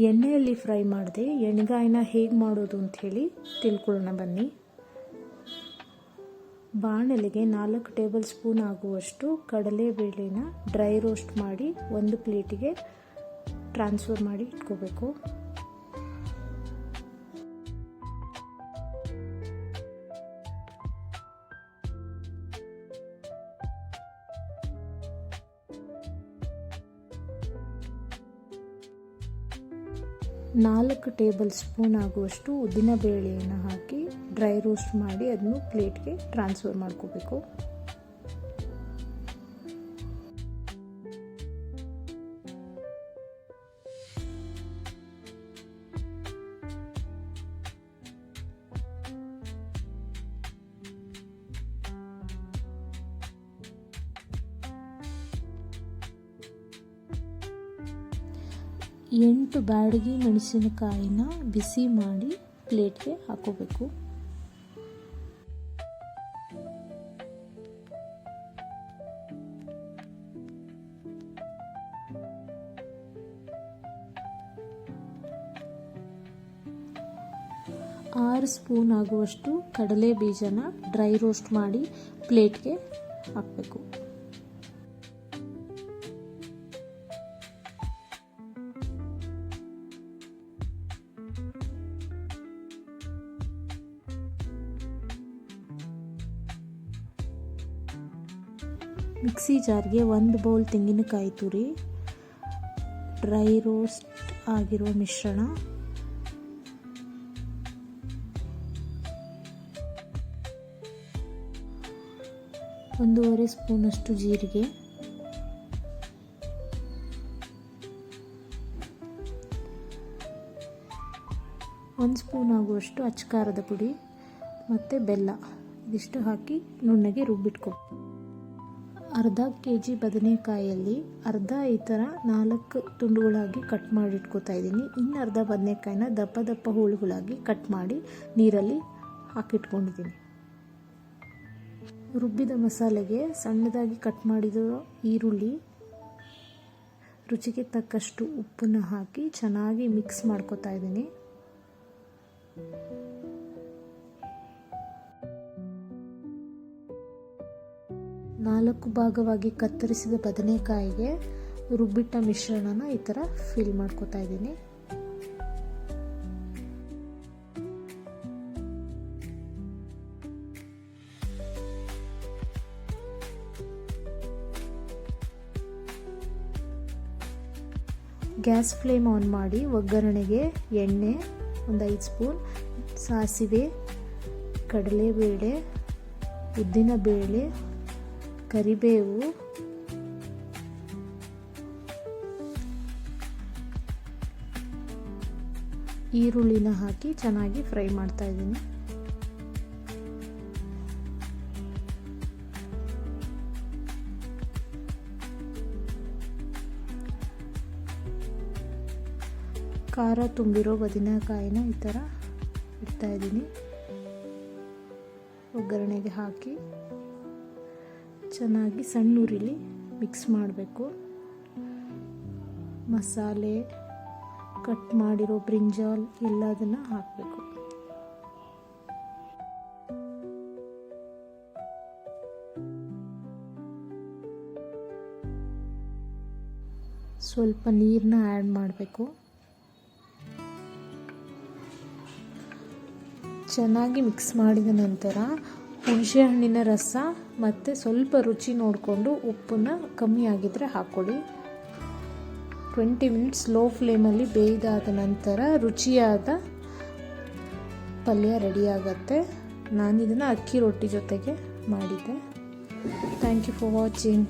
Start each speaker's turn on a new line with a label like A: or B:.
A: ಎಣ್ಣೆಯಲ್ಲಿ ಫ್ರೈ ಮಾಡಿದೆ. ಎಣ್ಗಾಯಿನ ಹೇಗೆ ಮಾಡೋದು ಅಂಥೇಳಿ ತಿಳ್ಕೊಳ್ಳೋಣ ಬನ್ನಿ. ಬಾಣಲೆಗೆ ನಾಲ್ಕು ಟೇಬಲ್ ಸ್ಪೂನ್ ಆಗುವಷ್ಟು ಕಡಲೆಬೇಳೆನ ಡ್ರೈ ರೋಸ್ಟ್ ಮಾಡಿ ಒಂದು ಪ್ಲೇಟಿಗೆ ಟ್ರಾನ್ಸ್ಫರ್ ಮಾಡಿ ಇಟ್ಕೋಬೇಕು. ನಾಲ್ಕು ಟೇಬಲ್ ಸ್ಪೂನ್ ಆಗುವಷ್ಟು ಉದ್ದಿನ ಬೇಳೆಯನ್ನು ಹಾಕಿ ಡ್ರೈ ರೋಸ್ಟ್ ಮಾಡಿ ಅದನ್ನು ಪ್ಲೇಟ್ಗೆ ಟ್ರಾನ್ಸ್ಫರ್ ಮಾಡ್ಕೋಬೇಕು. ಎಂಟು ಬ್ಯಾಡಗಿ ಮೆಣಸಿನಕಾಯಿನ ಬಿಸಿ ಮಾಡಿ ಪ್ಲೇಟ್ಗೆ ಹಾಕೋಬೇಕು. ಆರು ಸ್ಪೂನ್ ಆಗುವಷ್ಟು ಕಡಲೆ ಬೀಜನ ಡ್ರೈ ರೋಸ್ಟ್ ಮಾಡಿ ಪ್ಲೇಟ್ಗೆ ಹಾಕಬೇಕು. ಮಿಕ್ಸಿ ಜಾರ್ಗೆ ಒಂದು ಬೌಲ್ ತೆಂಗಿನಕಾಯಿ ತುರಿ, ಡ್ರೈ ರೋಸ್ಟ್ ಆಗಿರೋ ಮಿಶ್ರಣ. ಒಂದೂವರೆ ಸ್ಪೂನಷ್ಟು ಜೀರಿಗೆ. ಒಂದು ಸ್ಪೂನ್ ಆಗುವಷ್ಟು ಅಚ್ಚಕಾರದ ಪುಡಿ ಮತ್ತು ಬೆಲ್ಲ. ಇದಿಷ್ಟು ಹಾಕಿ ನುಣ್ಣಗೆ ರುಬ್ಬಿಟ್ಕೊ ಅರ್ಧ ಕೆ ಜಿ ಬದನೆಕಾಯಲ್ಲಿ ಅರ್ಧ ಈ ಥರ ನಾಲ್ಕು ತುಂಡುಗಳಾಗಿ ಕಟ್ ಮಾಡಿ ಇಟ್ಕೋತಾ ಇದ್ದೀನಿ. ಇನ್ನು ಅರ್ಧ ಬದನೆಕಾಯಿನ ದಪ್ಪ ದಪ್ಪ ಹೋಳುಗಳಾಗಿ ಕಟ್ ಮಾಡಿ ನೀರಲ್ಲಿ ಹಾಕಿಟ್ಕೊಂಡಿದ್ದೀನಿ. ರುಬ್ಬಿದ ಮಸಾಲೆಗೆ ಸಣ್ಣದಾಗಿ ಕಟ್ ಮಾಡಿದ ಈರುಳ್ಳಿ, ರುಚಿಗೆ ತಕ್ಕಷ್ಟು ಉಪ್ಪನ್ನು ಹಾಕಿ ಚೆನ್ನಾಗಿ ಮಿಕ್ಸ್ ಮಾಡ್ಕೋತಾ ಇದ್ದೀನಿ. ನಾಲ್ಕು ಭಾಗವಾಗಿ ಕತ್ತರಿಸಿದ ಬದನೆಕಾಯಿಗೆ ರುಬ್ಬಿಟ್ಟ ಮಿಶ್ರಣನ ಈ ಥರ ಫಿಲ್ ಮಾಡ್ಕೋತಾ ಇದ್ದೀನಿ. ಗ್ಯಾಸ್ ಫ್ಲೇಮ್ ಆನ್ ಮಾಡಿ ಒಗ್ಗರಣೆಗೆ ಎಣ್ಣೆ ಒಂದು ಐದು ಸ್ಪೂನ್, ಸಾಸಿವೆ, ಕಡಲೆಬೇಳೆ ಉದ್ದಿನ ಬೇಳೆ ಕರಿಬೇವು. ಈರುಳ್ಳಿನ ಹಾಕಿ ಚೆನ್ನಾಗಿ ಫ್ರೈ ಮಾಡ್ತಾ ಇದ್ದೀನಿ. ಖಾರ ತುಂಬಿರೋ ಬದನೆಕಾಯಿನ ಈ ಥರ ಇಡ್ತಾ ಇದ್ದೀನಿ. ಒಗ್ಗರಣೆಗೆ ಹಾಕಿ. ಚೆನ್ನಾಗಿ ಸಣ್ಣ ಉರಿಲಿ ಮಿಕ್ಸ್ ಮಾಡಬೇಕು. ಮಸಾಲೆ ಕಟ್ ಮಾಡಿರೋ ಬ್ರಿಂಜಾಲ್ ಎಲ್ಲದನ್ನು ಹಾಕಬೇಕು. ಸ್ವಲ್ಪ ನೀರನ್ನ ಆ್ಯಡ್ ಮಾಡಬೇಕು. ಚೆನ್ನಾಗಿ ಮಿಕ್ಸ್ ಮಾಡಿದ ನಂತರ ಹುಣಸೆ ಹಣ್ಣಿನ ರಸ ಮತ್ತು ಸ್ವಲ್ಪ ರುಚಿ ನೋಡಿಕೊಂಡು ಉಪ್ಪನ್ನ ಕಮ್ಮಿ ಆಗಿದ್ದರೆ ಹಾಕ್ಕೊಳ್ಳಿ ಟ್ವೆಂಟಿ ಮಿನಿಟ್ಸ್ ಲೋ ಫ್ಲೇಮಲ್ಲಿ ಬೇಯ್ದಾದ ನಂತರ ರುಚಿಯಾದ ಪಲ್ಯ ರೆಡಿಯಾಗತ್ತೆ ಆಗುತ್ತೆ. ನಾನು ಇದನ್ನು ಅಕ್ಕಿ ರೊಟ್ಟಿ ಜೊತೆಗೆ ಮಾಡಿದ್ದೆ. Thank you for watching